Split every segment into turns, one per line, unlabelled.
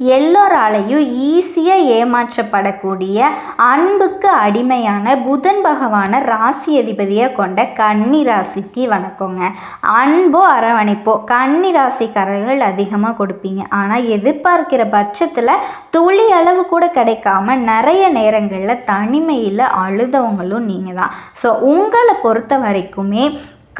எல்லோராலையும் ஈஸியாக ஏமாற்றப்படக்கூடிய அன்புக்கு அடிமையான புதன் பகவானை ராசி அதிபதியை கொண்ட கன்னி ராசிக்கு வணக்கங்க. அன்போ அரவணைப்போ. கன்னி ராசிக்காரர்கள் அதிகமாக கொடுப்பீங்க. ஆனால் எதிர்பார்க்கிற பட்சத்தில் துளி அளவு கூட கிடைக்காம நிறைய நேரங்களில் தனிமையில் அழுதவங்களும் நீங்கள் தான் ஸோ உங்களை பொறுத்த வரைக்குமே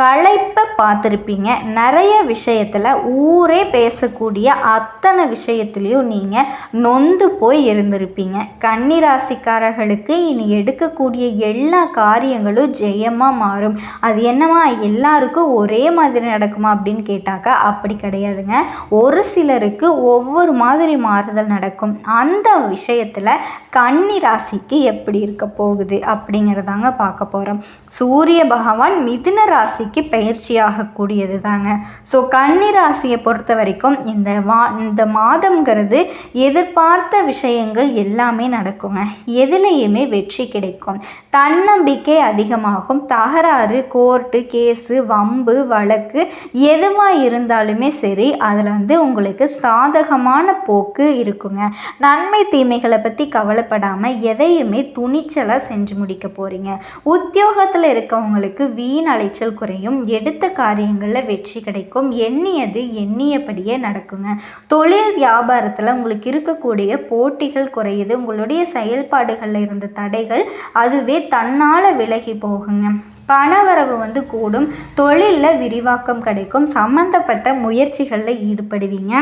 களைப்பை பார்த்துருப்பீங்க. நிறைய விஷயத்தில் ஊரே பேசக்கூடிய அத்தனை விஷயத்துலேயும் நீங்கள் நொந்து போய் இருந்திருப்பீங்க. கன்னிராசிக்காரர்களுக்கு இனி எடுக்கக்கூடிய எல்லா காரியங்களும் ஜெயமாக மாறும். அது என்னமா எல்லாருக்கும் ஒரே மாதிரி நடக்குமா அப்படின்னு கேட்டாக்கா அப்படி கிடையாதுங்க. ஒரு சிலருக்கு ஒவ்வொரு மாதிரி மாறுதல் நடக்கும். அந்த விஷயத்தில் கன்னி ராசிக்கு எப்படி இருக்க போகுது அப்படிங்கிறதாங்க பார்க்க போகிறோம் சூரிய பகவான் மிதுன ராசி ராசிக்கு பயிற்சி ஆகக்கூடியது தாங்க. ஸோ கன்னி ராசியை பொறுத்த வரைக்கும் இந்த வா இந்த மாதங்கிறது எதிர்பார்த்த விஷயங்கள் எல்லாமே நடக்குங்க. எதுலேயுமே வெற்றி கிடைக்கும். தன்னம்பிக்கை அதிகமாகும். தகராறு கோர்ட்டு கேஸு வம்பு வழக்கு எதுவாக இருந்தாலுமே சரி அதில் வந்து உங்களுக்கு சாதகமான போக்கு இருக்குங்க. நன்மை தீமைகளை பற்றி கவலைப்படாமல் எதையுமே துணிச்சலாக செஞ்சு முடிக்க போகிறீங்க உத்தியோகத்தில் இருக்கவங்களுக்கு வீண் அலைச்சல் குறை முறையும் எடுத்த காரியங்களில் வெற்றி கிடைக்கும். எண்ணியது எண்ணியபடியே நடக்குங்க. தொழில் வியாபாரத்தில் உங்களுக்கு இருக்கக்கூடிய போட்டிகள் குறையுது. உங்களுடைய செயல்பாடுகளில் இருந்த தடைகள் அதுவே தன்னால் விலகி போகுங்க. பணவரவு வந்து கூடும். தொழிலில் விரிவாக்கம் கிடைக்கும். சம்மந்தப்பட்ட முயற்சிகளில் ஈடுபடுவீங்க.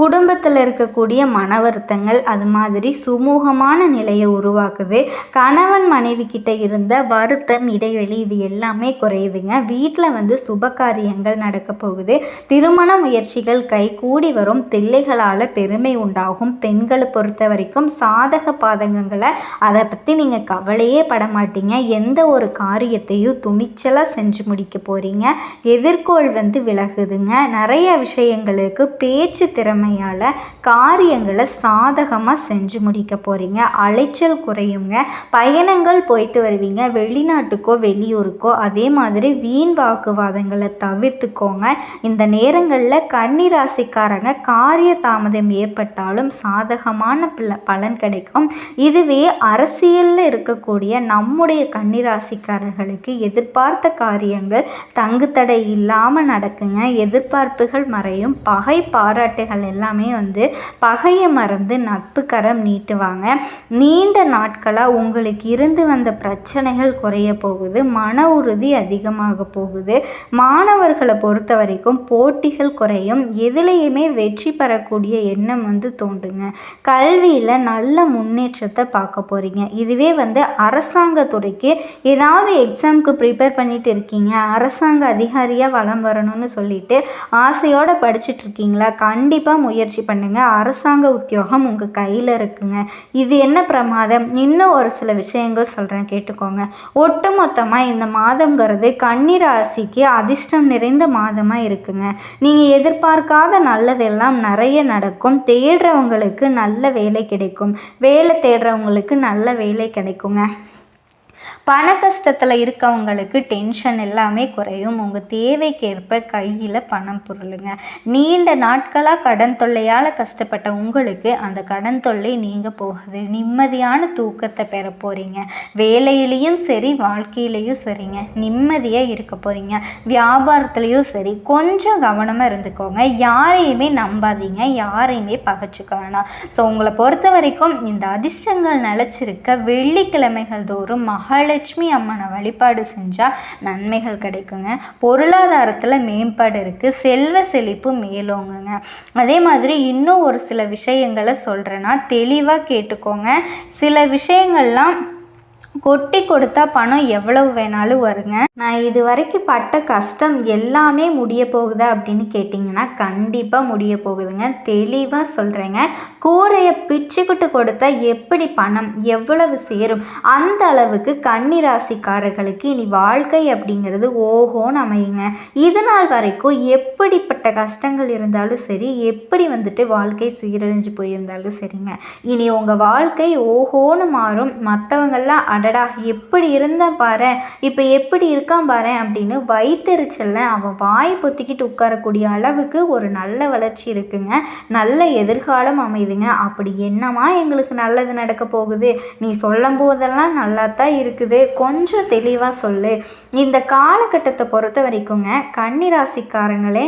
குடும்பத்தில் இருக்கக்கூடிய மன வருத்தங்கள் அது மாதிரி சுமூகமான நிலையை உருவாக்குது. கணவன் மனைவி கிட்ட இருந்த வருத்தம் இடைவெளி இது எல்லாமே குறையுதுங்க. வீட்டில் வந்து சுப காரியங்கள் நடக்க போகுது. திருமண முயற்சிகள் கை கூடி வரும். பிள்ளைகளால் பெருமை உண்டாகும். பெண்களை பொறுத்த வரைக்கும் சாதக பாதகங்களை அதை பற்றி நீங்கள் கவலையே பட மாட்டீங்க. எந்த ஒரு காரியத்தையும் துணிச்சலாக செஞ்சு முடிக்க போகிறீங்க எதிர்கோள் வந்து விலகுதுங்க. நிறைய விஷயங்களுக்கு பேச்சு திறமை திறமையால் காரியங்களை சாதகமாக செஞ்சு முடிக்க போகிறீங்க அலைச்சல் குறையுங்க. பயணங்கள் போயிட்டு வருவீங்க. வெளிநாட்டுக்கோ வெளியூருக்கோ அதே மாதிரி வீண் வாக்குவாதங்களை தவிர்த்துக்கோங்க. இந்த நேரங்களில் கன்னிராசிக்காரங்க காரிய தாமதம் ஏற்பட்டாலும் சாதகமான பலன் கிடைக்கும். இதுவே அரசியலில் இருக்கக்கூடிய நம்முடைய கன்னிராசிக்காரர்களுக்கு எதிர்பார்த்த காரியங்கள் தங்குத்தடை இல்லாமல் நடக்குங்க. எதிர்பார்ப்புகள் மறையும். பகை பாராட்டுகள் எல்லாமே வந்து பகையை மறந்து நட்பு கரம் நீட்டுவாங்க. நீண்ட நாட்களாக உங்களுக்கு இருந்து வந்த பிரச்சனைகள் குறைய போகுது. மன உறுதி அதிகமாக போகுது. மாணவர்களை பொறுத்த வரைக்கும் போட்டிகள் குறையும். எதுலேயுமே வெற்றி பெறக்கூடிய எண்ணம் வந்து தோன்றுங்க. கல்வியில் நல்ல முன்னேற்றத்தை பார்க்க போகிறீங்க இதுவே வந்து அரசாங்க துறைக்கு ஏதாவது எக்ஸாமுக்கு ப்ரிப்பேர் பண்ணிட்டு இருக்கீங்க. அரசாங்க அதிகாரியாக வளம் வரணும்னு சொல்லிட்டு ஆசையோடு படிச்சுட்டு இருக்கீங்களா? கண்டிப்பாக கண்டிப்பாக முயற்சி பண்ணுங்கள் அரசாங்க உத்தியோகம் உங்கள் கையில் இருக்குங்க. இது என்ன பிரமாதம்? இன்னும் ஒரு சில விஷயங்கள் சொல்கிறேன் கேட்டுக்கோங்க. ஒட்டுமொத்தமாக இந்த மாதங்கிறது கன்னிராசிக்கு அதிர்ஷ்டம் நிறைந்த மாதமாக இருக்குங்க. நீங்கள் எதிர்பார்க்காத நல்லதெல்லாம் நிறைய நடக்கும். தேடுறவங்களுக்கு நல்ல வேலை கிடைக்கும். வேலை தேடுறவங்களுக்கு நல்ல வேலை கிடைக்குங்க. பண கஷ்டத்தில் இருக்கவங்களுக்கு டென்ஷன் எல்லாமே குறையும். உங்கள் தேவைக்கேற்ப கையில் பணம் பொருளுங்க. நீண்ட நாட்களாக கடன் தொல்லையால் கஷ்டப்பட்ட உங்களுக்கு அந்த கடன் தொல்லை நீங்கள் போகுது. நிம்மதியான தூக்கத்தை பெற போகிறீங்க வேலையிலையும் சரி வாழ்க்கையிலையும் சரிங்க. நிம்மதியாக இருக்க போகிறீங்க வியாபாரத்துலேயும் சரி கொஞ்சம் கவனமாக இருந்துக்கோங்க. யாரையுமே நம்பாதீங்க. யாரையுமே பகச்சிக்க வேணாம். ஸோ உங்களை பொறுத்த வரைக்கும் இந்த அதிர்ஷ்டங்கள் நிலச்சிருக்க வெள்ளிக்கிழமைகள் தோறும் மகளை லட்சுமி அம்மனை வழிபாடு செஞ்சால் நன்மைகள் கிடைக்குங்க. பொருளாதாரத்தில் மேம்பாடு இருக்குது செல்வ செழிப்பு மேலோங்குங்க. அதே மாதிரி இன்னும் ஒரு சில விஷயங்களை சொல்கிறேன்னா தெளிவாக கேட்டுக்கோங்க. சில விஷயங்கள்லாம் கொட்டி கொடுத்தா பணம் எவ்வளவு வேணாலும் வருங்க. நான் இது வரைக்கும் பட்ட கஷ்டம் எல்லாமே முடிய போகுதா அப்படின்னு கேட்டிங்கன்னா கண்டிப்பாக முடிய போகுதுங்க. தெளிவாக சொல்கிறேங்க கூரையை பிச்சுக்கிட்டு கொடுத்தா எப்படி பணம் எவ்வளவு சேரும்? அந்த அளவுக்கு கன்னிராசிக்காரர்களுக்கு இனி வாழ்க்கை அப்படிங்கிறது ஓஹோன்னு அமையுங்க. இது நாள் வரைக்கும் எப்படிப்பட்ட கஷ்டங்கள் இருந்தாலும் சரி எப்படி வந்துட்டு வாழ்க்கை சீரழிஞ்சு போயிருந்தாலும் சரிங்க. இனி உங்கள் வாழ்க்கை ஓஹோன்னு மாறும். மற்றவங்களாம் அடடா எப்படி இருந்தேன் பாரு. இப்போ எப்படி இருக்கான் பாரு அப்படின்னு வயிற்றுச்சலில் அவன் வாய் பொத்திக்கிட்டு உட்காரக்கூடிய அளவுக்கு ஒரு நல்ல வளர்ச்சி இருக்குங்க. நல்ல எதிர்காலம் அமையுதுங்க அப்படி என்னமா எங்களுக்கு நல்லது நடக்க போகுது? நீ சொல்லும் போதெல்லாம் நல்லா தான் இருக்குது. கொஞ்சம் தெளிவாக சொல்லு. இந்த காலகட்டத்தை பொறுத்த வரைக்குங்க கன்னிராசிக்காரங்களே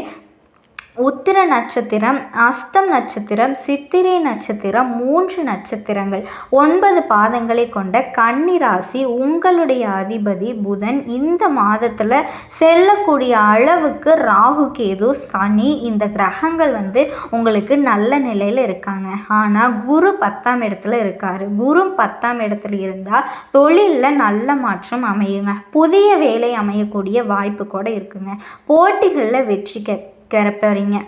உத்திர நட்சத்திரம் அஸ்தம் நட்சத்திரம் சித்திரை நட்சத்திரம் மூன்று நட்சத்திரங்கள். ஒன்பது பாதங்களை கொண்ட கன்னிராசி உங்களுடைய அதிபதி புதன் இந்த மாதத்தில் செல்லக்கூடிய அளவுக்கு ராகு கேது சனி இந்த கிரகங்கள் வந்து உங்களுக்கு நல்ல நிலையில் இருக்காங்க. ஆனால் குரு பத்தாம் இடத்துல இருக்காரு. குரு பத்தாம் இடத்துல இருந்தால் தொழிலில் நல்ல மாற்றம் அமையுங்க. புதிய வேலை அமையக்கூடிய வாய்ப்பு கூட இருக்குங்க. போட்டிகளில் வெற்றி கிளப்பறீங்க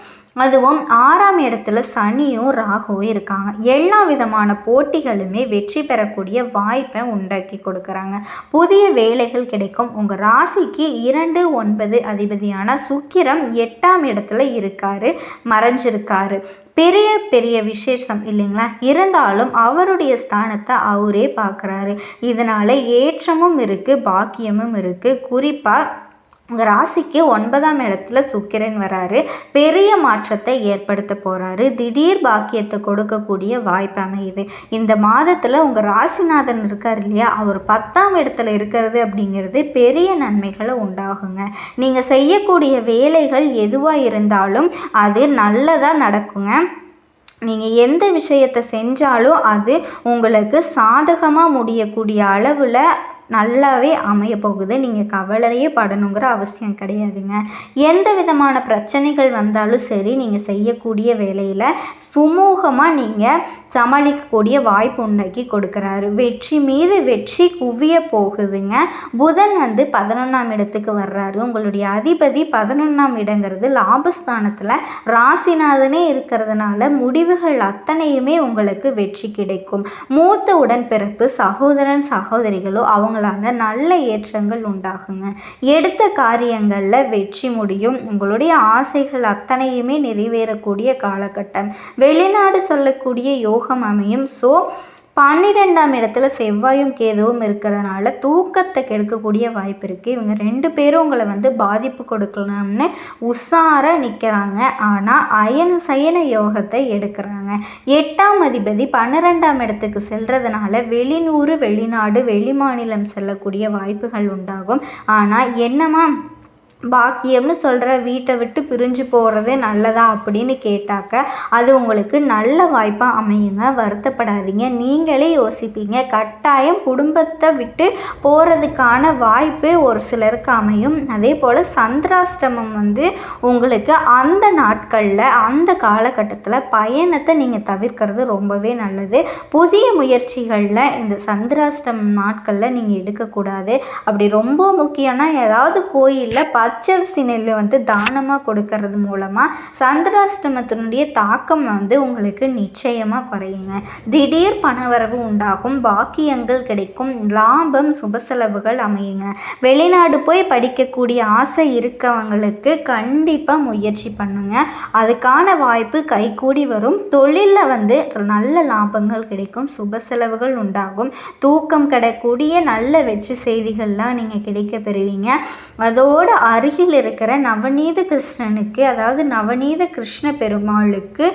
அதுவும் ஆறாம் இடத்துல சனியும் ராகுவும் இருக்காங்க. எல்லா விதமான போட்டிகளுமே வெற்றி பெறக்கூடிய வாய்ப்பை உண்டாக்கி கொடுக்குறாங்க. புதிய வேலைகள் கிடைக்கும். உங்கள் ராசிக்கு இரண்டு ஒன்பது அதிபதியான சுக்கிரம் எட்டாம் இடத்துல இருக்காரு. மறைஞ்சிருக்காரு. பெரிய பெரிய விசேஷம் இல்லைங்களா? இருந்தாலும் அவருடைய ஸ்தானத்தை அவரே பார்க்குறாரு. இதனால் ஏற்றமும் இருக்குது பாக்கியமும் இருக்குது குறிப்பாக உங்கள் ராசிக்கு ஒன்பதாம் இடத்துல சுக்கிரன் வராரு. பெரிய மாற்றத்தை ஏற்படுத்த போகிறாரு திடீர் பாக்கியத்தை கொடுக்கக்கூடிய வாய்ப்பு அமையுது. இந்த மாதத்தில் உங்கள் ராசிநாதன் இருக்கார் இல்லையா? அவர் பத்தாம் இடத்துல இருக்கிறது அப்படிங்கிறது பெரிய நன்மைகளை உண்டாகுங்க. நீங்கள் செய்யக்கூடிய வேலைகள் எதுவாக இருந்தாலும் அது நல்லதாக நடக்குங்க. நீங்கள் எந்த விஷயத்தை செஞ்சாலும் அது உங்களுக்கு சாதகமாக முடியக்கூடிய அளவில் நல்லாவே அமைய போகுது. நீங்கள் கவலையே படணுங்கிற அவசியம் கிடையாதுங்க. எந்த விதமான பிரச்சனைகள் வந்தாலும் சரி நீங்கள் செய்யக்கூடிய வேலையில் சுமூகமாக நீங்கள் சமாளிக்கக்கூடிய வாய்ப்பு உண்டாக்கி கொடுக்குறாரு. வெற்றி மீது வெற்றி குவிய போகுதுங்க. புதன் வந்து பதினொன்றாம் இடத்துக்கு வர்றாரு. உங்களுடைய அதிபதி பதினொன்றாம் இடங்கிறது லாபஸ்தானத்தில் ராசிநாதனே இருக்கிறதுனால முடிவுகள் அத்தனையுமே உங்களுக்கு வெற்றி கிடைக்கும். மூத்த உடன்பிறப்பு சகோதரன் சகோதரிகளோ அவங்க உங்களால் நல்ல ஏற்றங்கள் உண்டாகுங்க. எடுத்த காரியங்களில் வெற்றி முடியும். உங்களுடைய ஆசைகள் அத்தனையுமே நிறைவேறக்கூடிய காலகட்டம். வெளிநாடு சொல்லக்கூடிய யோகம் அமையும். ஸோ பன்னிரெண்டாம் இடத்துல செவ்வாயும் கேதுவும் இருக்கிறதுனால தூக்கத்தை கெடுக்கக்கூடிய வாய்ப்பு இருக்குது இவங்க ரெண்டு பேரும் உங்களை வந்து பாதிப்பு கொடுக்கலாம்னு உஷாராக நிற்கிறாங்க ஆனால் அயன சயன யோகத்தை எடுக்கிறாங்க. எட்டாம் அதிபதி பன்னிரெண்டாம் இடத்துக்கு செல்றதுனால வெளிநூறு வெளிநாடு வெளிமாநிலம் செல்லக்கூடிய வாய்ப்புகள் உண்டாகும். ஆனால் என்னமா பாக்கியம்னு சொல்கிற வீட்டை விட்டு பிரிஞ்சு போகிறது நல்லதா அப்படின்னு கேட்டாக்க அது உங்களுக்கு நல்ல வாய்ப்பாக அமையுங்க. வருத்தப்படாதீங்க. நீங்களே யோசிப்பீங்க. கட்டாயம் குடும்பத்தை விட்டு போகிறதுக்கான வாய்ப்பு ஒரு சிலருக்கு அமையும். அதே போல் சந்திராஷ்டமம் வந்து உங்களுக்கு அந்த நாட்களில் அந்த காலகட்டத்தில் பயணத்தை நீங்கள் தவிர்க்கிறது ரொம்பவே நல்லது. புதிய முயற்சிகளில் இந்த சந்திராஷ்டமம் நாட்களில் நீங்கள் எடுக்கக்கூடாது. அப்படி ரொம்ப முக்கியம்னா ஏதாவது கோயிலில் ப பச்சரிசி நெல் வந்து தானமாக கொடுக்கறது மூலமாக சந்திராஷ்டமத்தினுடைய தாக்கம் வந்து உங்களுக்கு நிச்சயமாக குறையுங்க. திடீர் பணவரவு உண்டாகும் பாக்கியங்கள் கிடைக்கும் லாபம் சுப செலவுகள் அமையுங்க. வெளிநாடு போய் படிக்கக்கூடிய ஆசை இருக்கவங்களுக்கு கண்டிப்பாக முயற்சி பண்ணுங்க. அதுக்கான வாய்ப்பு கைகூடி வரும். தொழிலில் வந்து நல்ல லாபங்கள் கிடைக்கும் சுப செலவுகள் உண்டாகும். தூக்கம் கிடக்கூடிய நல்ல வெற்றி செய்திகள்லாம் நீங்கள் கிடைக்க பெறுவீங்க. அதோடு அருகில் இருக்கிற நவநீத கிருஷ்ணனுக்கு அதாவது நவநீத கிருஷ்ண பெருமாளுக்கு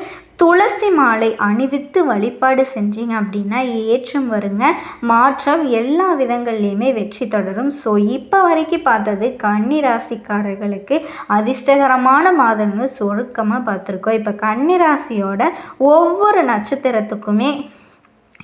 துளசி மாலை அணிவித்து வழிபாடு செஞ்சீங்க அப்படின்னா ஏற்றம் வருங்க. மாற்றம் எல்லா விதங்கள்லையுமே வெற்றி தொடரும். ஸோ இப்போ வரைக்கும் பார்த்தது கன்னி ராசிக்காரர்களுக்கு அதிர்ஷ்டகரமான மாதம்னு சுருக்கமாக பார்த்துருக்கோம். இப்போ கன்னி ராசியோட ஒவ்வொரு நட்சத்திரத்துக்குமே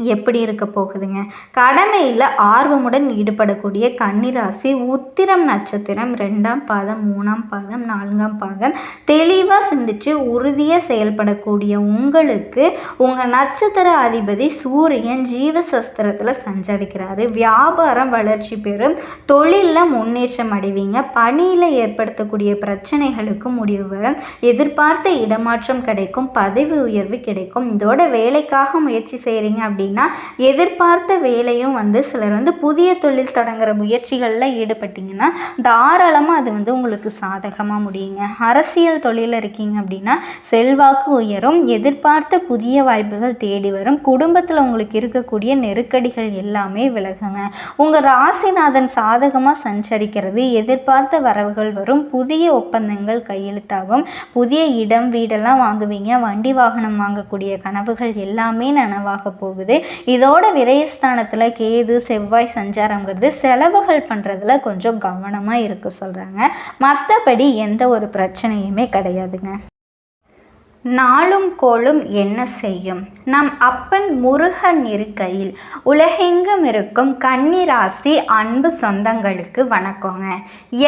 எப்படி இருக்க போகுதுங்க? கடமையில் ஆர்வமுடன் ஈடுபடக்கூடிய கன்னிராசி உத்திரம் நட்சத்திரம் ரெண்டாம் பாதம் மூணாம் பாதம் நான்காம் பாதம் தெளிவாக சிந்திச்சு உறுதியாக செயல்படக்கூடிய உங்களுக்கு உங்கள் நட்சத்திர அதிபதி சூரியன் ஜீவசஸ்திரத்தில் சஞ்சரிக்கிறாரு. வியாபாரம் வளர்ச்சி பெறும். தொழிலில் முன்னேற்றம் அடைவீங்க. பணியில் ஏற்படுத்தக்கூடிய பிரச்சனைகளுக்கு முடிவு வரும். எதிர்பார்த்த இடமாற்றம் கிடைக்கும். பதவி உயர்வு கிடைக்கும். இதோட வேலைக்காக முயற்சி செய்கிறீங்க அப்படி அப்படின்னா எதிர்பார்த்த வேலையும் வந்து சிலர் வந்து புதிய தொழில் தொடங்குற முயற்சிகளில் ஈடுபட்டிங்கன்னா தாராளமாக அது வந்து உங்களுக்கு சாதகமாக முடியுங்க. அரசியல் தொழிலில் இருக்கீங்க அப்படின்னா செல்வாக்கு உயரும் எதிர்பார்த்த புதிய வாய்ப்புகள் தேடி வரும் குடும்பத்தில் உங்களுக்கு இருக்கக்கூடிய நெருக்கடிகள் எல்லாமே விலகுங்க. உங்கள் ராசிநாதன் சாதகமாக சஞ்சரிக்கிறது எதிர்பார்த்த வரவுகள் வரும் புதிய ஒப்பந்தங்கள் கையெழுத்தாகும் புதிய இடம் வீடெல்லாம் வாங்குவீங்க வண்டி வாகனம் வாங்கக்கூடிய கனவுகள் எல்லாமே நனவாக போகுது. இதோட விரயஸ்தானத்தில் கேது செவ்வாய் சஞ்சாரங்கிறது செலவுகள் பண்ணுறதுல கொஞ்சம் கவனமாக இருக்க சொல்கிறாங்க மற்றபடி எந்த ஒரு பிரச்சனையுமே கிடையாதுங்க. நாளும் கோளும் என்ன செய்யும்? நம் அப்பன் முருகன் இருக்கையில் உலகெங்கும் இருக்கும் கன்னிராசி அன்பு சொந்தங்களுக்கு வணக்கங்க.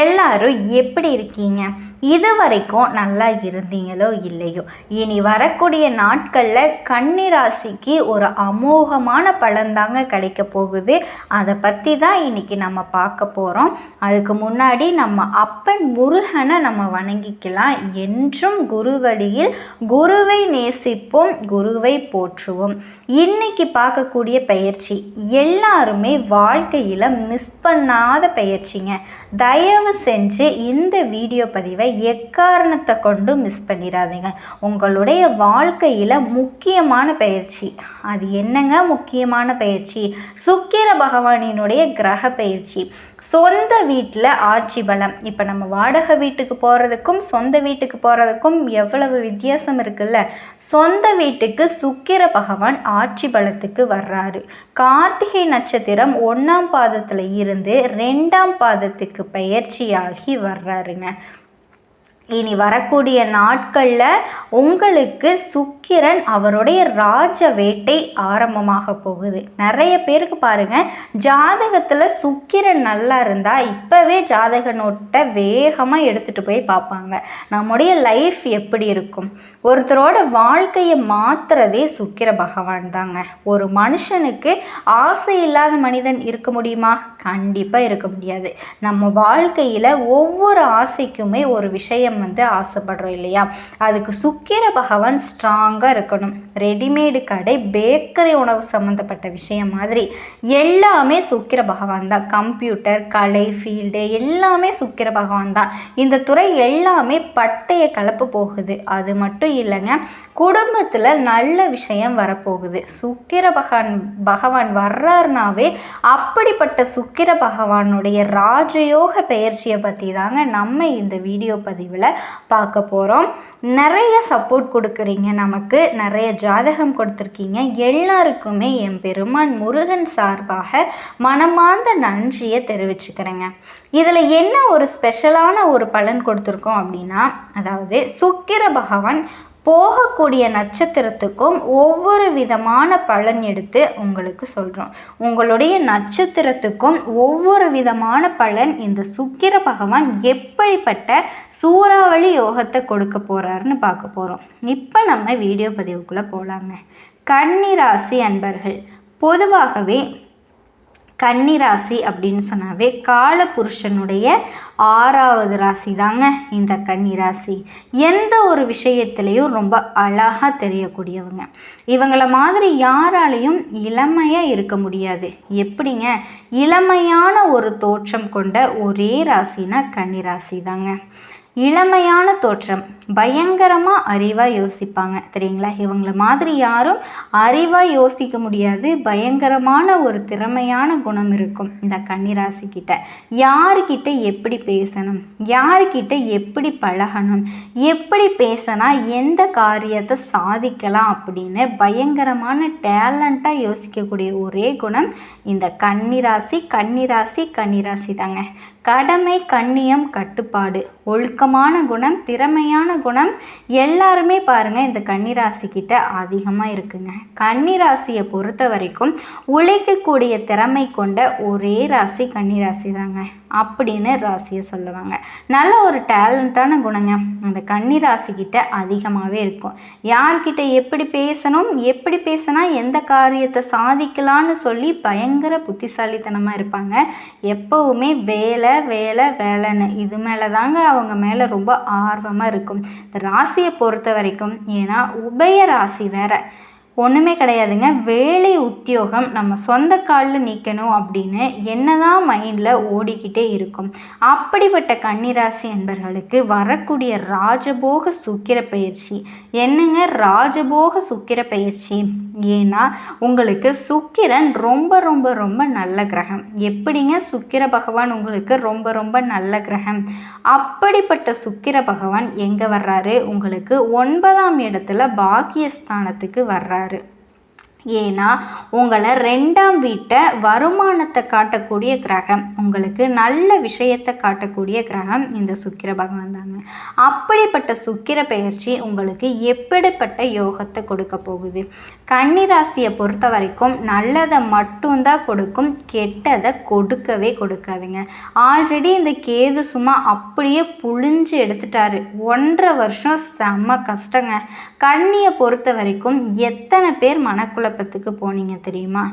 எல்லாரும் எப்படி இருக்கீங்க? இது வரைக்கும் நல்லா இருந்தீங்களோ இல்லையோ? இனி வரக்கூடிய நாட்களில் கன்னிராசிக்கு ஒரு அமோகமான பலன்தாங்க கிடைக்க போகுது. அதை பற்றி தான் இன்றைக்கி நம்ம பார்க்க போகிறோம் அதுக்கு முன்னாடி நம்ம அப்பன் முருகனை நம்ம வணங்கிக்கலாம் என்றும் குருவடியில் குருவை நேசிப்போம் குருவை போற்றுவோம். இன்னைக்கு பார்க்கக்கூடிய பயிற்சி எல்லாருமே வாழ்க்கையில் மிஸ் பண்ணாத பயிற்சிங்க. தயவு செஞ்சு இந்த வீடியோ பதிவை எக்காரணத்தை கொண்டு மிஸ் பண்ணிடாதீங்க உங்களுடைய வாழ்க்கையில் முக்கியமான பயிற்சி. அது என்னங்க முக்கியமான பயிற்சி? சுக்கிர பகவானினுடைய கிரக பயிற்சி. சொந்த வீட்டில் ஆட்சி பலம். இப்போ நம்ம வாடகை வீட்டுக்கு போகிறதுக்கும் சொந்த வீட்டுக்கு போகிறதுக்கும் எவ்வளவு வித்தியாசம் இருக்குல்ல? சொந்த வீட்டுக்கு சுக்கிர பகவான் ஆட்சி பலத்துக்கு வர்றாரு. கார்த்திகை நட்சத்திரம் ஒன்றாம் பாதத்தில் இருந்து ரெண்டாம் பாதத்துக்கு பயிற்சியாகி வர்றாருங்க. இனி வரக்கூடிய நாட்களில் உங்களுக்கு சுக்கிரன் அவருடைய ராஜ வேட்டை ஆரம்பமாக போகுது. நிறைய பேருக்கு பாருங்கள் ஜாதகத்தில் சுக்கிரன் நல்லா இருந்தால் இப்போவே ஜாதக நோட்டை வேகமாக எடுத்துகிட்டு போய் பார்ப்பாங்க. நம்முடைய லைஃப் எப்படி இருக்கும்? ஒருத்தரோட வாழ்க்கையை மாற்றுறதே சுக்கிர பகவான் தாங்க. ஒரு மனுஷனுக்கு ஆசை இல்லாத மனிதன் இருக்க முடியுமா? கண்டிப்பாக இருக்க முடியாது. நம்ம வாழ்க்கையில் ஒவ்வொரு ஆசைக்குமே ஒரு விஷயம் வந்து ஆசைப்படுறோம் இல்லையா? அதுக்கு சுக்கிர பகவான் ஸ்ட்ராங்காக இருக்கணும். ரெடிமேடு கடை பேக்கரி உணவு சம்மந்தப்பட்ட விஷயம் மாதிரி எல்லாமே சுக்கிர பகவான் தான். கம்ப்யூட்டர் கலை ஃபீல்டு எல்லாமே சுக்கிர பகவான் தான். இந்த துறை எல்லாமே பட்டைய கலப்பு போகுது. அது மட்டும் இல்லைங்க குடும்பத்தில் நல்ல விஷயம் வரப்போகுது. சுக்கிர பகவான் பகவான் வர்றாருனாவே அப்படிப்பட்ட சுக்கிர பகவானுடைய ராஜயோக பெயர்ச்சியை பற்றி தாங்க நம்ம இந்த வீடியோ பதிவில் பார்க்க போகிறோம் நிறைய சப்போர்ட் கொடுக்குறீங்க நமக்கு. நிறைய ஜாதகம் கொடுத்துருக்கீங்க. எல்லாருக்குமே என் பெருமான் முருகன் சார்பாக மனமார்ந்த நன்றியை தெரிவிச்சுக்கிறேங்க. இதில் என்ன ஒரு ஸ்பெஷலான ஒரு பலன் கொடுத்துருக்கோம் அப்படின்னா அதாவது சுக்கிர பகவான் போகக்கூடிய நட்சத்திரத்துக்கும் ஒவ்வொரு விதமான பலன் எடுத்து உங்களுக்கு சொல்கிறோம் உங்களுடைய நட்சத்திரத்துக்கும் ஒவ்வொரு விதமான பலன் இந்த சுக்கிர பகவான் எப்படிப்பட்ட சூறாவளி யோகத்தை கொடுக்க போகிறாருன்னு பார்க்க போகிறோம் இப்போ நம்ம வீடியோ பதிவுக்குள்ளே போகலாங்க கன்னிராசி அன்பர்கள் பொதுவாகவே கன்னிராசி அப்படின்னு சொன்னாவே காலபுருஷனுடைய ஆறாவது ராசி தாங்க இந்த கன்னிராசி. எந்த ஒரு விஷயத்துலேயும் ரொம்ப அழகாக தெரியக்கூடியவங்க. இவங்கள மாதிரி யாராலையும் இளமையாக இருக்க முடியாது. எப்படிங்க? இளமையான ஒரு தோற்றம் கொண்ட ஒரே ராசினா கன்னிராசி தாங்க இளமையான தோற்றம். பயங்கரமாக அறிவாக யோசிப்பாங்க. தெரியுங்களா? இவங்கள மாதிரி யாரும் அறிவாக யோசிக்க முடியாது. பயங்கரமான ஒரு திறமையான குணம் இருக்கும் இந்த கன்னிராசிக்கிட்ட. யார்கிட்ட எப்படி பேசணும்? யார்கிட்ட எப்படி பழகணும்? எப்படி பேசினா எந்த காரியத்தை சாதிக்கலாம் அப்படின்னு பயங்கரமான டேலண்ட்டாக யோசிக்கக்கூடிய ஒரே குணம் இந்த கன்னிராசி கன்னிராசி கன்னிராசி தாங்க கடமை கண்ணியம் கட்டுப்பாடு. ஒழுக்கமான குணம் திறமையான குணம். எல்லாருமே பாருங்கள் இந்த கன்னிராசிக்கிட்ட அதிகமாக இருக்குங்க. கன்னிராசியை பொறுத்த வரைக்கும் உழைக்கக்கூடிய திறமை கொண்ட ஒரே ராசி கன்னிராசி தாங்க அப்படின்னு ராசியை சொல்லுவாங்க. நல்ல ஒரு டேலண்ட்டான குணங்க. அந்த கன்னிராசிக்கிட்ட அதிகமாகவே இருக்கும். யார்கிட்ட எப்படி பேசணும் எப்படி பேசினா எந்த காரியத்தை சாதிக்கலான்னு சொல்லி பயங்கர புத்திசாலித்தனமாக இருப்பாங்க. எப்போவுமே வேலை வேலை வேலைன்னு. இது மேலே தாங்க அவங்க மேலே ரொம்ப ஆர்வமாக இருக்கும். இந்த ராசியை பொறுத்த வரைக்கும் ஏன்னா உபய ராசி வேற. ஒன்றுமே கிடையாதுங்க. வேலை உத்தியோகம் நம்ம சொந்த காலில் நிற்கணும் அப்படின்னு என்னதான் மைண்டில் ஓடிக்கிட்டே இருக்கும். அப்படிப்பட்ட கன்னிராசி என்பர்களுக்கு வரக்கூடிய ராஜபோக சுக்கிர பயிற்சி என்னங்க ராஜபோக சுக்கிர பயிற்சி ஏன்னா உங்களுக்கு சுக்கிரன் ரொம்ப ரொம்ப ரொம்ப நல்ல கிரகம். எப்படிங்க? சுக்கிர பகவான் உங்களுக்கு ரொம்ப ரொம்ப நல்ல கிரகம். அப்படிப்பட்ட சுக்கிர பகவான் எங்கே வர்றாரு? உங்களுக்கு ஒன்பதாம் இடத்துல பாக்கியஸ்தானத்துக்கு வர்றாரு. ஏன்னா உங்களை ரெண்டாம் வீட்டை வருமானத்தை காட்டக்கூடிய கிரகம் உங்களுக்கு நல்ல விஷயத்தை காட்டக்கூடிய கிரகம் இந்த சுக்கிர பகவான் தாங்க. அப்படிப்பட்ட சுக்கிர பெயர்ச்சி உங்களுக்கு எப்படிப்பட்ட யோகத்தை கொடுக்க போகுது? கன்னிராசியை பொறுத்த வரைக்கும் நல்லதை மட்டும்தான் கொடுக்கும் கெட்டதை கொடுக்கவே கொடுக்காதுங்க. ஆல்ரெடி இந்த கேது சும்மா அப்படியே புழிஞ்சு எடுத்துட்டாரு. ஒன்றரை வருஷம் செம்ம கஷ்டங்க. கண்ணியை பொறுத்த வரைக்கும் எத்தனை பேர் மனக்குழப்பத்துக்கு போனீங்க தெரியுமா?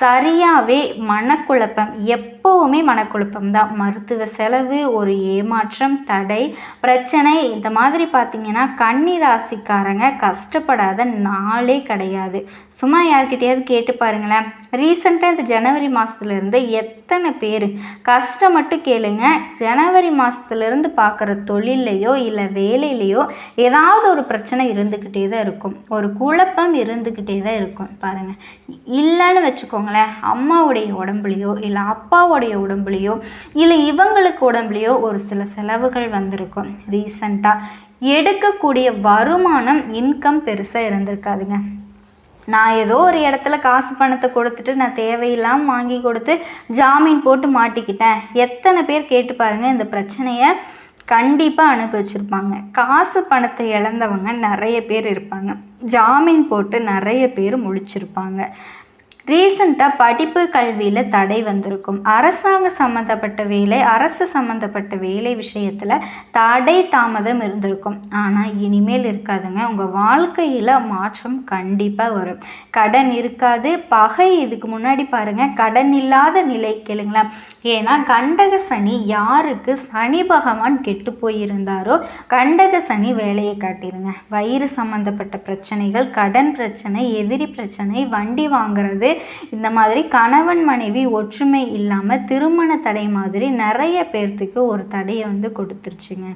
சரியாகவே மனக்குழப்பம் எப்போவுமே மனக்குழப்பம் தான் மருத்துவ செலவு ஒரு ஏமாற்றம் தடை பிரச்சனை இந்த மாதிரி பார்த்தீங்கன்னா கன்னி ராசிக்காரங்க கஷ்டப்படாத நாளே கிடையாது. சும்மா யார்கிட்டயாவது கேட்டு பாருங்களேன். ரீசெண்டாக இந்த ஜனவரி மாதத்துலேருந்து எத்தனை பேர்? கஷ்டம் மட்டும் கேளுங்க. ஜனவரி மாதத்துலேருந்து பார்க்குற தொழிலையோ இல்லை வேலையிலையோ ஏதாவது ஒரு பிரச்சனை இருந்துக்கிட்டே தான் இருக்கும். ஒரு குழப்பம் இருந்துக்கிட்டே தான் இருக்கும். பாருங்கள் இல்லைன்னு வச்சுக்கோங்களேன் அம்மாவுடைய உடம்புலையோ இல்லை அப்பாவுடைய உடம்புலையோ இல்லை இவங்களுக்கு உடம்புலையோ ஒரு சில செலவுகள் வந்திருக்கும். ரீசண்டாக எடுக்கக்கூடிய வருமானம் இன்கம் பெருசாக இருந்திருக்காதுங்க. நான் ஏதோ ஒரு இடத்துல காசு பணத்தை கொடுத்துட்டு நான் தேவையில்லாமல் வாங்கி கொடுத்து ஜாமீன் போட்டு மாட்டிக்கிட்டேன். எத்தனை பேர் கேட்டு பாருங்கள் இந்த பிரச்சனையை கண்டிப்பாக அனுபவிச்சிருப்பாங்க காசு பணத்தை இழந்தவங்க நிறைய பேர் இருப்பாங்க. ஜாமீன் போட்டு நிறைய பேர் முழிச்சிருப்பாங்க. ரீசண்டாக படிப்பு கல்வியில் தடை வந்திருக்கும். அரசாங்க சம்மந்தப்பட்ட வேலை அரசு சம்மந்தப்பட்ட வேலை விஷயத்தில் தடை தாமதம் இருந்திருக்கும். ஆனால் இனிமேல் இருக்காதுங்க. உங்கள் வாழ்க்கையில் மாற்றம் கண்டிப்பாக வரும். கடன் இருக்காது. பகை இதுக்கு முன்னாடி பாருங்கள் கடன் இல்லாத நிலை கேளுங்களேன். ஏன்னா கண்டக சனி யாருக்கு? சனி பகவான் கெட்டு போயிருந்தாரோ கண்டக சனி வேலையை காட்டிடுங்க வயிறு சம்மந்தப்பட்ட பிரச்சனைகள் கடன் பிரச்சனை எதிரி பிரச்சனை வண்டி வாங்குறது இந்த மாதிரி கணவன் மனைவி ஒற்றுமை இல்லாமல் திருமண தடை மாதிரி நிறைய பேர்த்துக்கு ஒரு தடையை வந்து கொடுத்துருச்சுங்க.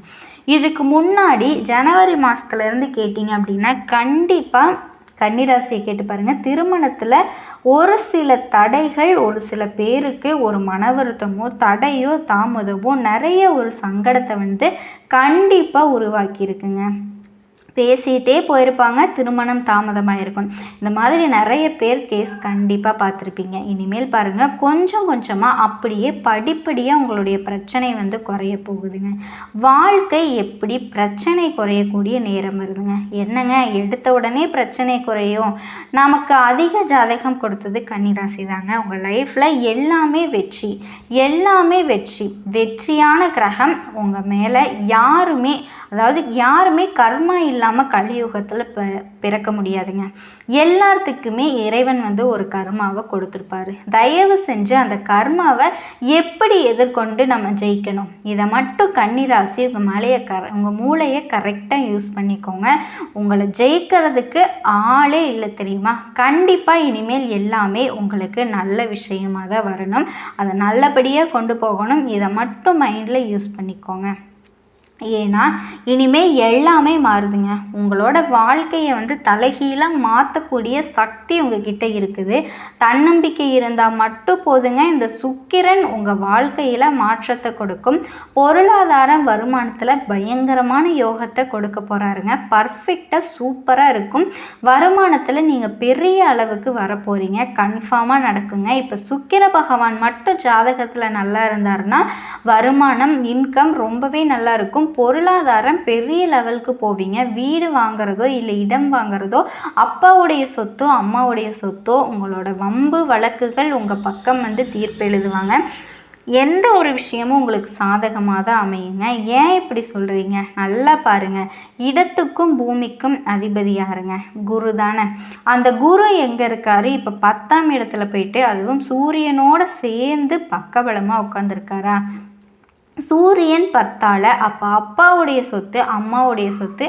இதுக்கு முன்னாடி ஜனவரி மாதத்துலேருந்து கேட்டிங்க அப்படின்னா கண்டிப்பாக கன்னிராசியை கேட்டு பாருங்கள் திருமணத்தில் ஒரு சில தடைகள் ஒரு சில பேருக்கு ஒரு மன வருத்தமோ தடையோ தாமதமோ நிறைய ஒரு சங்கடத்தை வந்து கண்டிப்பாக உருவாக்கியிருக்குங்க. பேசிகிட்டே போயிருப்பாங்க. திருமணம் தாமதமாக இருக்கும் இந்த மாதிரி நிறைய பேர் கேஸ் கண்டிப்பாக பார்த்துருப்பீங்க. இனிமேல் பாருங்கள் கொஞ்சம் கொஞ்சமாக அப்படியே படிப்படியாக உங்களுடைய பிரச்சனை வந்து குறைய போகுதுங்க. வாழ்க்கை எப்படி பிரச்சனை குறையக்கூடிய நேரம் வருதுங்க. என்னங்க? எடுத்த உடனே பிரச்சனை குறையும். நமக்கு அதிக ஜாதகம் கொடுத்தது கன்னிராசி தாங்க உங்கள் லைஃப்பில் எல்லாமே வெற்றி. எல்லாமே வெற்றி. வெற்றியான கிரகம் உங்கள் மேலே யாருமே அதாவது யாருமே கர்மா இல்லாமல் கலியுகத்தில் ப பிறக்க முடியாதுங்க. எல்லாத்துக்குமே இறைவன் வந்து ஒரு கர்மாவை கொடுத்துருப்பாரு. தயவு செஞ்சு அந்த கர்மாவை எப்படி எதிர்கொண்டு நம்ம ஜெயிக்கணும்? இதை மட்டும் கன்னிராசி உங்கள் மலையை கர உங்கள் மூளையை கரெக்டாக யூஸ் பண்ணிக்கோங்க. உங்களை ஜெயிக்கிறதுக்கு ஆளே இல்லை தெரியுமா? கண்டிப்பாக இனிமேல் எல்லாமே உங்களுக்கு நல்ல விஷயமாக தான் வரணும். அதை நல்லபடியாக கொண்டு போகணும். இதை மட்டும் மைண்டில் யூஸ் பண்ணிக்கோங்க. ஏன்னா இனிமேல் எல்லாமே மாறுதுங்க. உங்களோட வாழ்க்கையை வந்து தலைகீழாக மாற்றக்கூடிய சக்தி உங்ககிட்ட இருக்குது. தன்னம்பிக்கை இருந்தால் மட்டும் போதுங்க. இந்த சுக்கிரன் உங்கள் வாழ்க்கையில் மாற்றத்தை கொடுக்கும். பொருளாதார வருமானத்தில் பயங்கரமான யோகத்தை கொடுக்க போகிறாருங்க பர்ஃபெக்டாக சூப்பராக இருக்கும். வருமானத்தில் நீங்கள் பெரிய அளவுக்கு வர போகிறீங்க கன்ஃபார்மாக நடக்குங்க. இப்போ சுக்கிர பகவான் மட்டும் ஜாதகத்தில் நல்லா இருந்தாருன்னா வருமானம் இன்கம் ரொம்பவே நல்லா இருக்கும். பொருளாதாரம் பெரிய லெவலுக்கு போவீங்க. வீடு வாங்குறதோ இல்லை இடம் வாங்குறதோ அப்பாவுடைய சொத்தோ அம்மாவுடைய சொத்தோ உங்களோட வம்பு வழக்குகள் உங்கள் பக்கம் வந்து தீர்ப்பு எழுதுவாங்க. எந்த ஒரு விஷயமும் உங்களுக்கு சாதகமாக தான் அமையுங்க. ஏன் இப்படி சொல்கிறீங்க நல்லா பாருங்கள் இடத்துக்கும் பூமிக்கும் அதிபதி யாருங்க? குரு தானே. அந்த குரு எங்கே இருக்காரு? இப்போ பத்தாம் இடத்துல போயிட்டு அதுவும் சூரியனோட சேர்ந்து பக்கபலமாக உட்காந்துருக்காரா சூரியன் பத்தால் அப்போ அப்பாவுடைய சொத்து அம்மாவுடைய சொத்து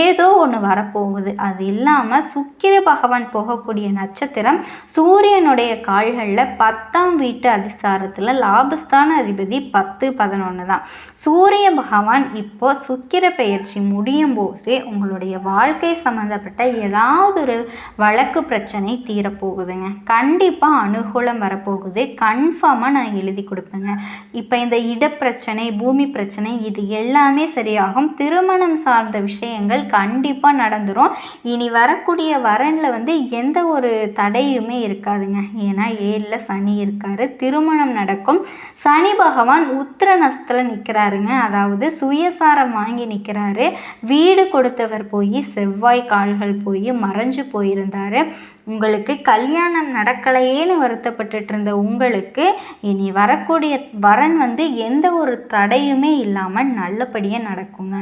ஏதோ ஒன்று வரப்போகுது. அது இல்லாமல் சுக்கிர பகவான் போகக்கூடிய நட்சத்திரம் சூரியனுடைய கால்களில் பத்தாம் வீட்டு அதிசாரத்தில் லாபஸ்தான அதிபதி பத்து பதினொன்று தான். சூரிய பகவான் இப்போ சுக்கிர பயிற்சி முடியும் போது உங்களுடைய வாழ்க்கை சம்மந்தப்பட்ட ஏதாவது ஒரு வழக்கு பிரச்சனை தீரப்போகுதுங்க. கண்டிப்பாக அனுகூலம் வரப்போகுது. கன்ஃபார்மாக நான் எழுதி கொடுப்பேங்க. இப்போ இந்த இடப்பிரச்சனை பிரச்சனை பூமி பிரச்சனை இது எல்லாமே சரியாகும். திருமணம் சார்ந்த விஷயங்கள் கண்டிப்பாக நடந்துடும் இனி வரக்கூடிய வரனில் வந்து எந்த ஒரு தடையுமே இருக்காதுங்க. ஏன்னா ஏழில் சனி இருக்கார். திருமணம் நடக்கும். சனி பகவான் உத்திர நஸ்தில் நிற்கிறாருங்க அதாவது சுயசாரம் வாங்கி நிற்கிறாரு வீடு கொடுத்தவர் போய் செவ்வாய் கால்கள் போய் மறைஞ்சு போயிருந்தார். உங்களுக்கு கல்யாணம் நடக்கலையேன்னு வருத்தப்பட்டுட்டு இருந்த உங்களுக்கு இனி வரக்கூடிய வரன் வந்து எந்த ஒரு தடையுமே இல்லாமல் நல்லபடியாக நடக்குங்க.